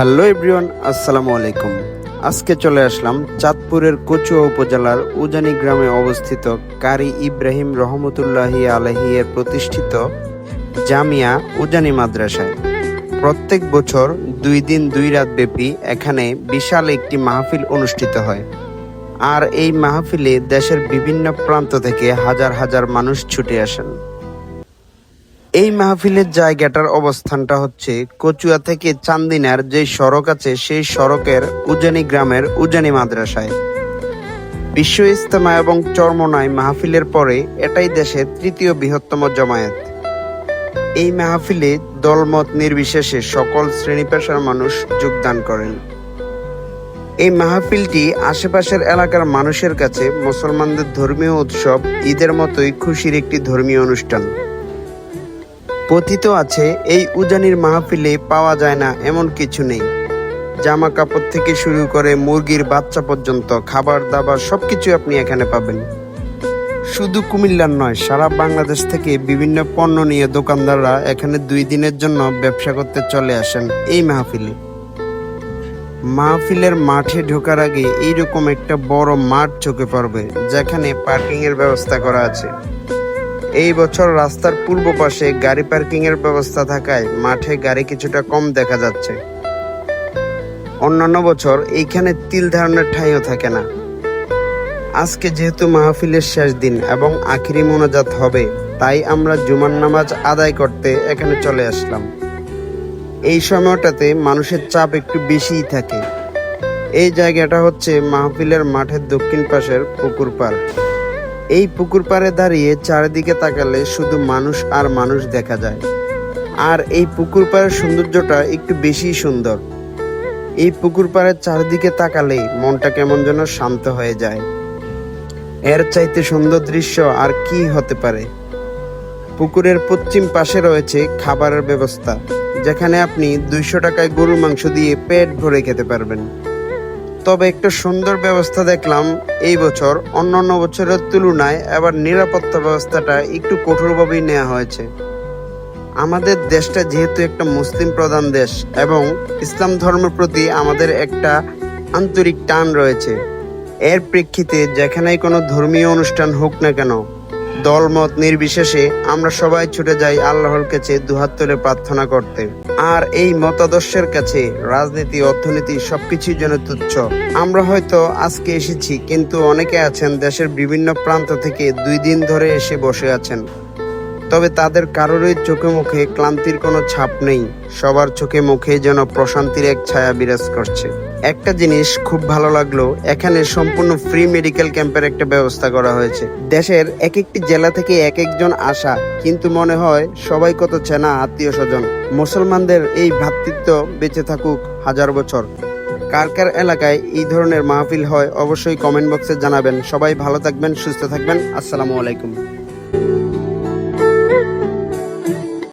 Hello everyone, আসসালামু আলাইকুম। আজকে চলে আসলাম চাঁদপুরের কচুয়া উপজেলার উজানি গ্রামে অবস্থিত কারি ইব্রাহিম রহমতুল্লাহি আলহি এর প্রতিষ্ঠিত জামিয়া উজানি মাদ্রাসায়। প্রত্যেক বছর দুই দিন দুই রাত ব্যাপী এখানে বিশাল একটি মাহফিল অনুষ্ঠিত হয়। আর এই মাহফিলে দেশের বিভিন্ন প্রান্ত থেকে হাজার হাজার মানুষ ছুটে আসেন। এই মাহফিলের জায়গাটার অবস্থানটা হচ্ছে কচুয়া থেকে চান্দিনার যে সড়ক আছে, সেই সড়কের উজানি গ্রামের উজানি মাদ্রাসায়। বিশ্ব ইস্তেমা এবং চরমনায় মাহফিলের পরে এটাই দেশের তৃতীয় বৃহত্তম জমায়েত। এই মাহফিলে দলমত নির্বিশেষে সকল শ্রেণি পেশার মানুষ যোগদান করেন। এই মাহফিলটি আশেপাশের এলাকার মানুষের কাছে মুসলমানদের ধর্মীয় উৎসব, ঈদের মতোই খুশির একটি ধর্মীয় অনুষ্ঠান। কথিত আছে, এই উজানির মাহফিলে পাওয়া যায় না এমন কিছু নেই। জামা কাপড় থেকে শুরু করে মুরগির বাচ্চা পর্যন্ত, খাবার দাবার সবকিছু আপনি এখানে পাবেন। শুধু কুমিল্লার নয়, সারা বাংলাদেশ থেকে বিভিন্ন পণ্য নিয়ে দোকানদাররা এখানে দুই দিনের জন্য ব্যবসা করতে চলে আসেন এই মাহফিলে। মাহফিলের মাঠে ঢোকার আগে এইরকম একটা বড় মাঠ চোখে পড়বে, যেখানে পার্কিং এর ব্যবস্থা করা আছে। এই বছর রাস্তার পূর্ব পাশে গাড়ি পার্কিং এর ব্যবস্থা থাকায় মাঠে গাড়ি কিছুটা কম দেখা যাচ্ছে। অন্যান্য বছর এইখানে তিল ধারণের ঠাঁইও থাকে না। আজকে যেহেতু মাহফিলের শেষ দিন এবং আখিরি মোনাজাত হবে, তাই আমরা জুমার নামাজ আদায় করতে এখানে চলে আসলাম। এই সময়টাতে মানুষের চাপ একটু বেশিই থাকে। এই জায়গাটা হচ্ছে মাহফিলের মাঠের দক্ষিণ পাশের পুকুর পাড়। এই পুকুর পাড়ে দাঁড়িয়ে চারিদিকে তাকালে শুধু মানুষ আর মানুষ দেখা যায়। আর এই পুকুর পাড়ের সৌন্দর্যটা একটু বেশি সুন্দর। এই পুকুর পাড়ের চারিদিকে তাকালেই মনটা কেমন যেন শান্ত হয়ে যায়। এর চাইতে সুন্দর দৃশ্য আর কি হতে পারে? পুকুরের পশ্চিম পাশে রয়েছে খাবারের ব্যবস্থা, যেখানে আপনি দুইশো টাকায় গরুর মাংস দিয়ে পেট ভরে খেতে পারবেন। তবে একটু সুন্দর ব্যবস্থা দেখলাম এই বছর। অন্যান্য বছরের তুলনায় এবার নিরাপত্তা ব্যবস্থাটা একটু কঠোরভাবেই নেওয়া হয়েছে। আমাদের দেশটা যেহেতু একটা মুসলিম প্রধান দেশ এবং ইসলাম ধর্মের প্রতি আমাদের একটা আন্তরিক টান রয়েছে। এর প্রেক্ষিতে যেখানেই কোনো ধর্মীয় অনুষ্ঠান হোক না কেন দলমত নির্বিশেষে আমরা সবাই ছুটে যাই আল্লাহর কাছে দুহাত তুলে প্রার্থনা করতে। আর এই মতাদর্শের কাছে রাজনীতি, অর্থনীতি সবকিছুই যেন তুচ্ছ। আমরা হয়তো আজকে এসেছি, কিন্তু অনেকে আছেন দেশের বিভিন্ন প্রান্ত থেকে দুই দিন ধরে এসে বসে আছেন। তবে তাদের কারোরই চোখে মুখে ক্লান্তির কোনো ছাপ নেই। সবার চোখে মুখে যেন প্রশান্তির এক ছায়া বিরাজ করছে। একটা জিনিস খুব ভালো লাগল, এখানে সম্পূর্ণ ফ্রি মেডিকেল ক্যাম্পের একটা ব্যবস্থা করা হয়েছে। দেশের এক একটি জেলা থেকে এক একজন আসা, কিন্তু মনে হয় সবাই কত চেনা আত্মীয় স্বজন। মুসলমানদের এই ভ্রাতৃত্ব বেঁচে থাকুক হাজার বছর। কার কার এলাকায় এই ধরনের মাহফিল হয় অবশ্যই কমেন্ট বক্সে জানাবেন। সবাই ভালো থাকবেন, সুস্থ থাকবেন। আসসালামু আলাইকুম।